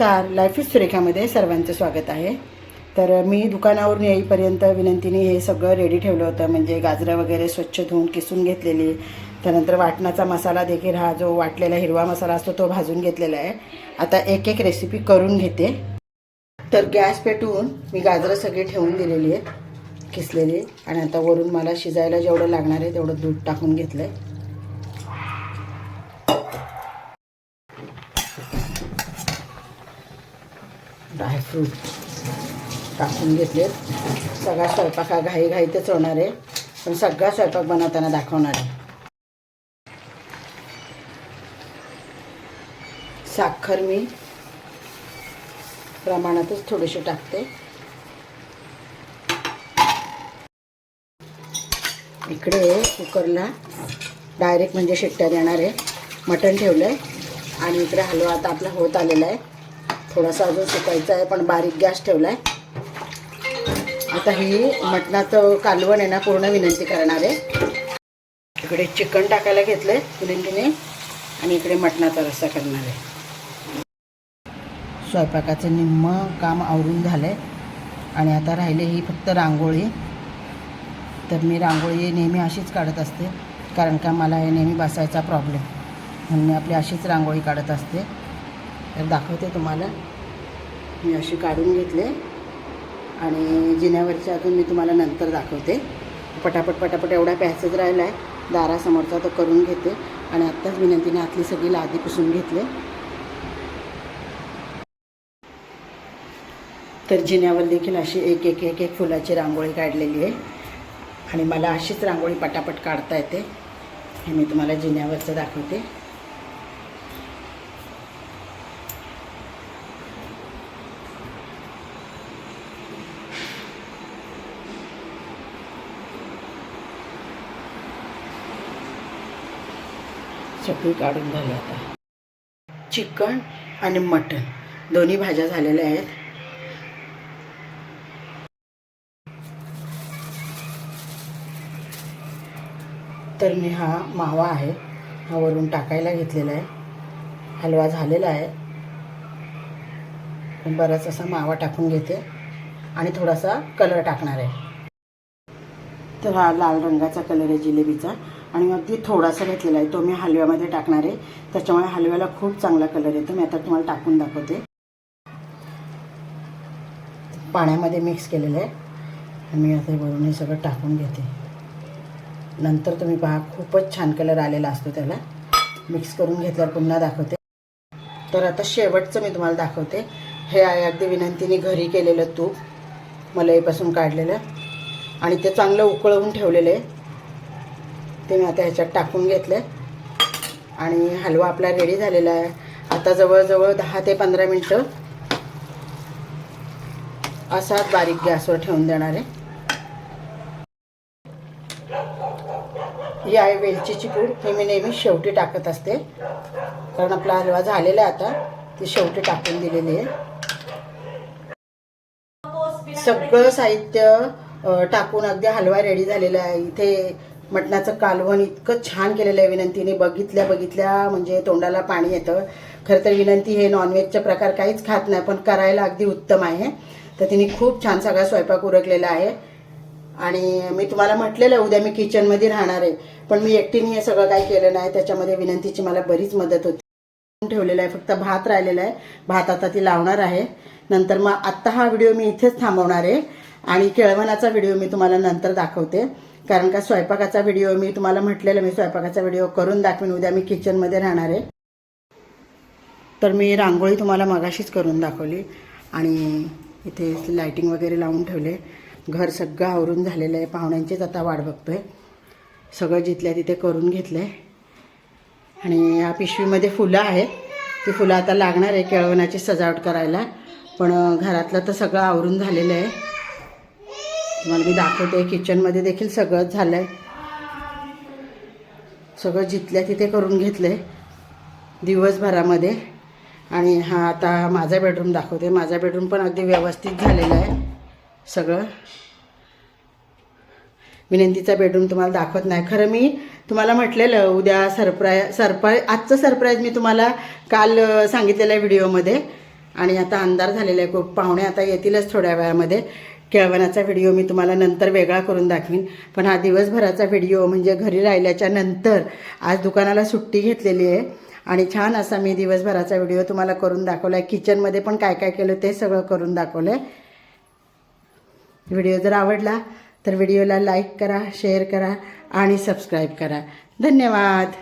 नमस्कार. Life is सुरेखामध्ये सर्वांचं स्वागत आहे. तर मी दुकानावरून येईपर्यंत विनंतीने हे सगळं रेडी ठेवलं होतं. म्हणजे गाजरं वगैरे स्वच्छ धुवून किसून घेतलेली. त्यानंतर वाटणाचा मसाला देखील हा जो वाटलेला हिरवा मसाला असतो तो भाजून घेतलेला आहे. आता एक एक रेसिपी करून घेते. तर गॅस पेटवून मी गाजरं सगळी ठेवून दिलेली आहेत. किसलेली. आणि आता वरून मला शिजायला जेवढं लागणार आहे तेवढं दूध टाकून घेतलं आहे फ्रूट टाकून घेतलेत. सगळा स्वयंपाक हा घाई घाईतच होणार आहे. पण सगळा स्वयंपाक बनवताना दाखवणार आहे. साखर मी प्रमाणातच थोडीशी टाकते. इकडे कुकरला डायरेक्ट म्हणजे शिट्ट्या देणार आहे. मटण ठेवलं आहे आणि इकडे हलवा आता आपला होत आलेला आहे. थोडासा अजून सुकायचा आहे पण बारीक गॅस ठेवला आहे आता ही मटणाचं कालवण आहे ना पूर्ण विनंती करणार आहे. इकडे चिकन टाकायला घेतलं आहे विनंतीने आणि इकडे मटणाचा रस्सा करणार आहे. स्वयंपाकाचं निम्मं काम आवरून झालं आहे आणि आता राहिले ही फक्त रांगोळी. तर मी रांगोळी नेहमी अशीच काढत असते कारण का मला हे नेहमी बसायचा प्रॉब्लेम म्हणून मी आपली अशीच रांगोळी काढत असते. तर दाखवते तुम्हाला. मी अशी काढून घेतले. आणि जिन्यावरच्या अजून मी तुम्हाला नंतर दाखवते. पटापट पटापट एवढा पॅसेज राहिला आहे दारासमोरचा तो करून घेते. आणि आत्ताच विनंतीने आतली सगळी लादी पुसून घेतले. तर जिन्यावर देखील अशी एक एक एक एक फुलाची रांगोळी काढलेली आहे. आणि मला अशीच रांगोळी पटापट काढता येते. हे मी तुम्हाला जिन्यावरचं दाखवते. सगळी काढून झाली आता चिकन आणि मटण दोन्ही भाज्या झालेल्या आहेत. तर मी हा मावा आहे. हा वरून टाकायला घेतलेला आहे. हलवा झालेला आहे. बराच असा मावा टाकून घेते. आणि थोडासा कलर टाकणार आहे. तर हा लाल रंगाचा कलर आहे जिलेबीचा. आणि मग ती थोडासा घेतलेला आहे. तो मी हलव्यामध्ये टाकणार आहे. त्याच्यामुळे हलव्याला खूप चांगला कलर येतो. मी आता तुम्हाला टाकून दाखवते. पाण्यामध्ये मिक्स केलेलं आहे. मी आता वरून हे सगळं टाकून घेते. नंतर तुम्ही पहा खूपच छान कलर आलेला असतो त्याला. मिक्स करून घेतल्यावर पुन्हा दाखवते. तर आता शेवटचं मी तुम्हाला दाखवते. हे आहे अगदी विनंतीने घरी केलेलं तूप. मलईपासून काढलेलं. आणि ते चांगलं उकळवून ठेवलेलं आहे. ते मी आता ह्याच्यात टाकून घेतले आणि हलवा आपला रेडी झालेला आहे. आता जवळजवळ दहा ते पंधरा मिनटं असाच बारीक गॅसवर ठेवून देणार आहे. ही आहे वेलचीची पूड ही मी नेहमी शेवटी टाकत असते. कारण आपला हलवा झालेला आहे आता ती शेवटी टाकून दिलेली आहे. सगळं साहित्य टाकून अगदी हलवा रेडी झालेला आहे. इथे मटणाचं कालवण इतकं छान केलेलं आहे विनंतीने. बघितल्या बघितल्या म्हणजे तोंडाला पाणी येतं. खरं तर विनंती हे नॉनव्हेजचे प्रकार काहीच खात नाही पण करायला अगदी उत्तम आहे. तर तिने खूप छान सगळा स्वयंपाक उरकलेला आहे. आणि मी तुम्हाला म्हटलेलं आहे उद्या मी किचनमध्ये राहणार आहे. पण मी एकटीने हे सगळं काही केलं नाही त्याच्यामध्ये विनंतीची मला बरीच मदत होती. ठेवलेलं आहे फक्त भात राहिलेला आहे. भात आता ती लावणार आहे. नंतर मग आत्ता हा व्हिडिओ मी इथेच थांबवणार आहे. आणि केळवणाचा व्हिडिओ मी तुम्हाला नंतर दाखवते. कारण का स्वयंपाकाचा व्हिडिओ मी तुम्हाला म्हटलेलं मी स्वयंपाकाचा व्हिडिओ करून दाखवीन. उद्या मी किचनमध्ये राहणार आहे. तर मी रांगोळी तुम्हाला मगाशीच करून दाखवली आणि इथे लायटिंग वगैरे लावून ठेवले. घर सगळं आवरून झालेलं आहे. पाहुण्यांचीच आता वाट आहे सगळं जिथल्या तिथे करून घेतलं आहे आणि या पिशवीमध्ये फुलं आहेत. ती फुलं आता लागणार आहे केळवणाची सजावट करायला. पण घरातलं तर सगळं आवरून झालेलं आहे. तुम्हाला मी दाखवते किचनमध्ये देखील सगळंच झालं आहे सगळं जिथल्या तिथे करून घेतलं आहे दिवसभरामध्ये. आणि हा आता माझा बेडरूम दाखवते. माझा बेडरूम पण अगदी व्यवस्थित झालेला आहे सगळं. विनंतीचा बेडरूम तुम्हाला दाखवत नाही. खरं मी तुम्हाला म्हटलेलं उद्या सरप्राय सरप्राईज आजचं सरप्राईज मी तुम्हाला काल सांगितलेलं आहे व्हिडिओमध्ये आणि आता अंधार झालेला आहे खूप. पाहुणे आता येतीलच थोड्या वेळामध्ये. केळवणाचा व्हिडिओ मी तुम्हाला नंतर वेगळा करून दाखवीन. पण हा दिवसभराचा व्हिडिओ म्हणजे घरी राहिल्याच्या नंतर आज दुकानाला सुट्टी घेतलेली आहे. आणि छान असा मी दिवसभराचा व्हिडिओ तुम्हाला करून दाखवला आहे किचनमध्ये पण काय काय केलं ते सगळं करून दाखवलं आहे व्हिडिओ जर आवडला तर व्हिडिओला लाईक करा शेअर करा आणि सबस्क्राईब करा. धन्यवाद!